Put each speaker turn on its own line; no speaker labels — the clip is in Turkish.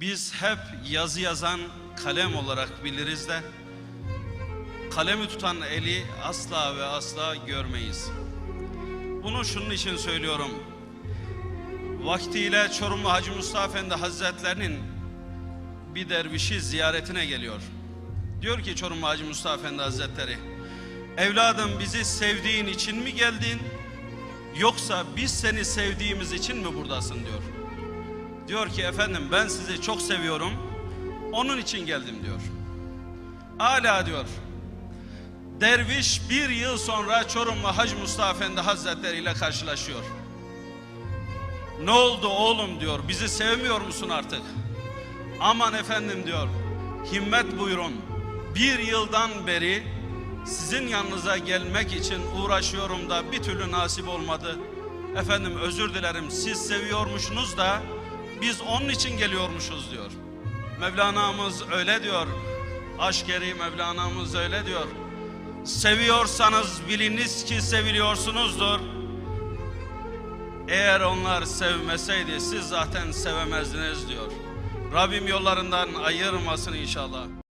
Biz hep yazı yazan kalem olarak biliriz de kalemi tutan eli asla ve asla görmeyiz. Bunu şunun için söylüyorum. Vaktiyle Çorumlu Hacı Mustafa Efendi Hazretlerinin bir dervişi ziyaretine geliyor. Diyor ki Çorumlu Hacı Mustafa Efendi Hazretleri, evladım bizi sevdiğin için mi geldin yoksa biz seni sevdiğimiz için mi buradasın diyor. Diyor ki efendim ben sizi çok seviyorum. Onun için geldim diyor. Hala diyor. Derviş bir yıl sonra Çorumlu Hacı Mustafa Efendi Hazretleri ile karşılaşıyor. Ne oldu oğlum diyor. Bizi sevmiyor musun artık? Aman efendim diyor. Himmet buyurun. Bir yıldan beri sizin yanınıza gelmek için uğraşıyorum da bir türlü nasip olmadı. Efendim özür dilerim siz seviyormuşsunuz da biz onun için geliyormuşuz diyor. Mevlana'mız öyle diyor. Aşkeri Mevlana'mız öyle diyor. Seviyorsanız biliniz ki seviliyorsunuzdur. Eğer onlar sevmeseydi siz zaten sevemezdiniz diyor. Rabbim yollarından ayırmasın inşallah.